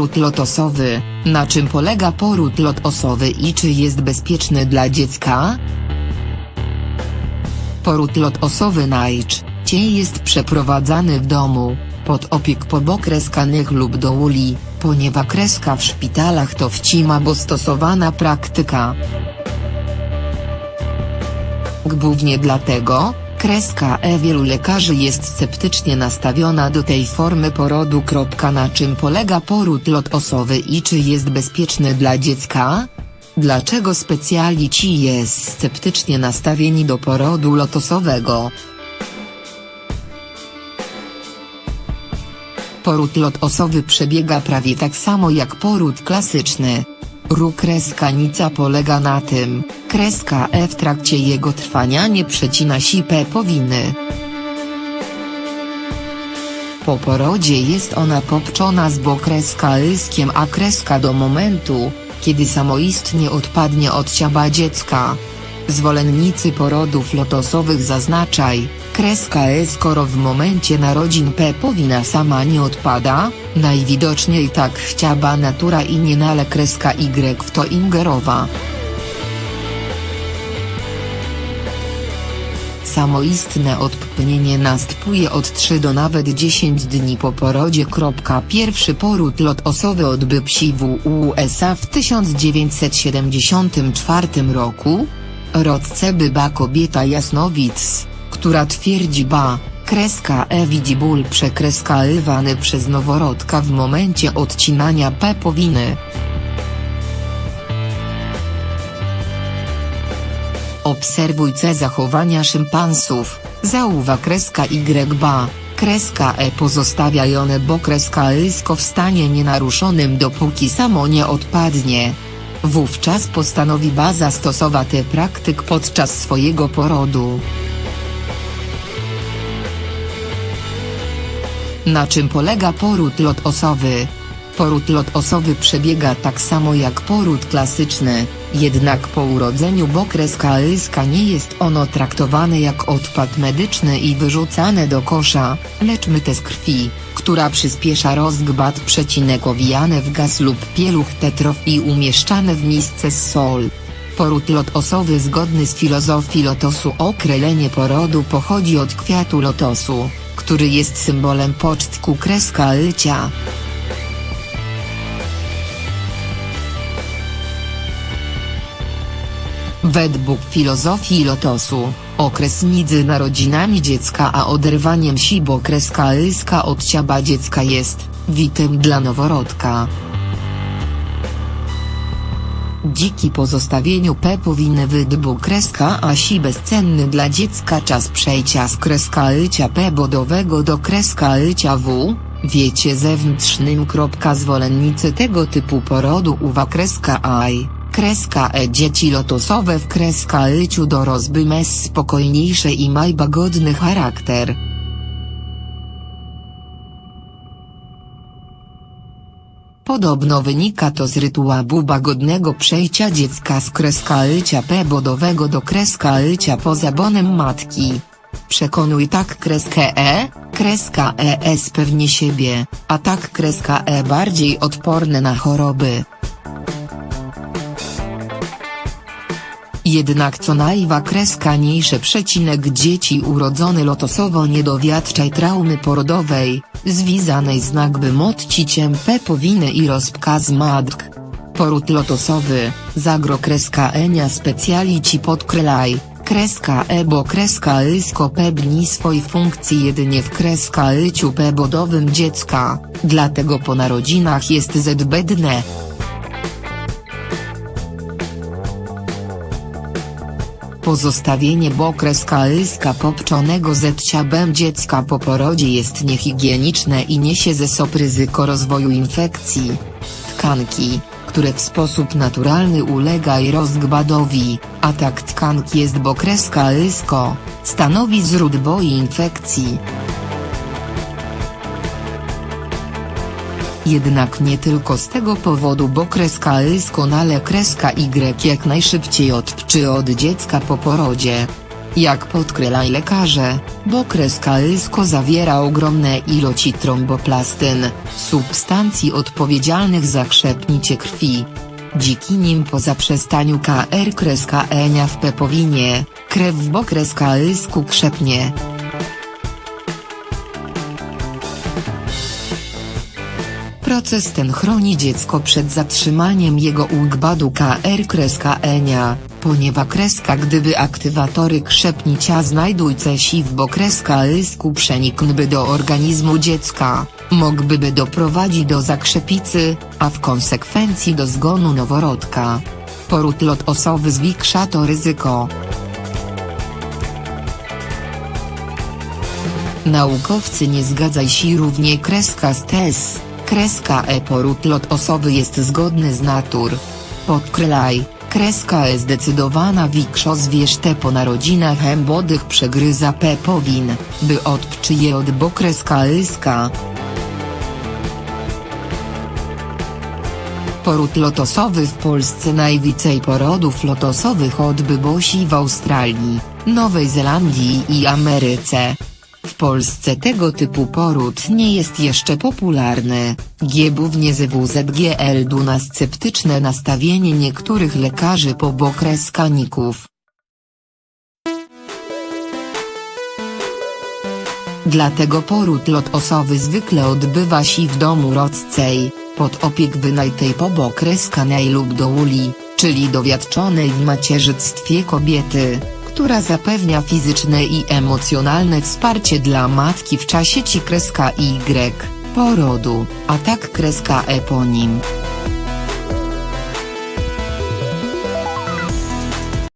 Poród lotosowy, na czym polega poród lotosowy i czy jest bezpieczny dla dziecka? Poród lotosowy najczęściej jest przeprowadzany w domu, pod opiek okreskanych lub do uli, ponieważ kreska w szpitalach to wcima bo stosowana praktyka. Głównie dlatego, kreska E wielu lekarzy jest sceptycznie nastawiona do tej formy porodu. Na czym polega poród lotosowy i czy jest bezpieczny dla dziecka? Dlaczego specjalici jest sceptycznie nastawieni do porodu lotosowego? Poród lotosowy przebiega prawie tak samo jak poród klasyczny. Ruch kreska nica polega na tym, kreska E w trakcie jego trwania nie przecina się powiny. Po porodzie jest ona popczona z bo kreska lyskiem a kreska do momentu, kiedy samoistnie odpadnie od ciała dziecka. Zwolennicy porodów lotosowych zaznaczaj, kreska E skoro w momencie narodzin P powina sama nie odpada, najwidoczniej tak chciała natura i nie nale kreska Y w to ingerowa. Samoistne odpłynienie następuje od 3 do nawet 10 dni po porodzie. Pierwszy poród lotosowy odbył się w USA w 1974 roku. Rodce była kobieta jasnowic, która twierdzi ba, kreska E widzi ból przekreskalywany przez noworodka w momencie odcinania pepowiny. Obserwujcie zachowania szympansów, zauwa kreska Y ba, kreska E pozostawiajone bo kreska Lysko w stanie nienaruszonym dopóki samo nie odpadnie. Wówczas postanowi ba zastosować tę praktyk podczas swojego porodu. Na czym polega poród lotosowy? Poród lotosowy przebiega tak samo jak poród klasyczny, jednak po urodzeniu bo kreska lyska nie jest ono traktowane jak odpad medyczny i wyrzucane do kosza, lecz myte z krwi, która przyspiesza rozgbat przecinek owijane w gaz lub pieluch tetrof i umieszczane w misce z sol. Poród lotosowy zgodny z filozofii lotosu określenie porodu pochodzi od kwiatu lotosu, który jest symbolem pocztku kreska lycia. Według filozofii lotosu, okres między narodzinami dziecka a oderwaniem się bo kreska lyska od ciała dziecka jest, witem dla noworodka. Dziki pozostawieniu P powinny wydbu kreska a si bezcenny dla dziecka czas przejścia z kreska lycia P bodowego do kreska lycia W, wiecie zewnętrznym. Zwolennicy tego typu porodu uwa kreska I, kreska E dzieci lotosowe w kreska lyciu do rozby mes spokojniejsze i majba godny charakter. Podobno wynika to z rytuału łagodnego przejścia dziecka z kreska lycia P bodowego do kreska lycia poza bonem matki. Przekonuj tak kreskę E, kreska ES pewnie siebie, a tak kreska E bardziej odporne na choroby. Jednak co najwa kreska mniejsze przecinek dzieci urodzone lotosowo nie dowiadczaj traumy porodowej, związanej z nagłym odciciem P powiny i rozkaz matk. Poród lotosowy, zagro kreska enia specjalici podkrylaj, kreska e bo kreska lysko pewni swojej funkcji jedynie w kreska lyciu P bodowym dziecka, dlatego po narodzinach jest zbędne. Pozostawienie bo kreska lyska popczonego z ciabem dziecka po porodzie jest niehigieniczne i niesie ze sobą ryzyko rozwoju infekcji. Tkanki, które w sposób naturalny ulega rozgbadowi, a tak tkanki jest bo kreska lysko, stanowi źródło infekcji. Jednak nie tylko z tego powodu bo kreska lysko nale kreska Y jak najszybciej odpczy od dziecka po porodzie. Jak podkreślają lekarze, bo kreska ysko zawiera ogromne ilości tromboplastyn, substancji odpowiedzialnych za krzepnicie krwi. Dziki nim po zaprzestaniu KR kreska enia w pepowinie, krew w bok kreska ysku krzepnie. Proces ten chroni dziecko przed zatrzymaniem jego układu KR kreska enia, ponieważ kreska gdyby aktywatory krzepnicia znajdujce się w kreska ysku przeniknąłby do organizmu dziecka, mógłby doprowadzić do zakrzepicy, a w konsekwencji do zgonu noworodka. Poród lotosowy zwiększa to ryzyko. Naukowcy nie zgadzają się równie kreska z TES, kreska E poród lotosowy jest zgodny z natur. Podkrylaj, kreska E zdecydowana większo zwierzte po narodzinach embodych przegryza P powin, by odpczyje od bo kreska yska. Poród lotosowy w Polsce najwięcej porodów lotosowych odbyło się w Australii, Nowej Zelandii i Ameryce. Polsce tego typu poród nie jest jeszcze popularny, giebównie z WZGL du na sceptyczne nastawienie niektórych lekarzy po okres kaników. Dlatego poród lotosowy zwykle odbywa się w domu rodcej, pod opiek wynajtej po okreskanej lub do uli, czyli dowiadczonej w macierzyństwie kobiety, która zapewnia fizyczne i emocjonalne wsparcie dla matki w czasie ci kreska Y, porodu, a tak kreska E po nim.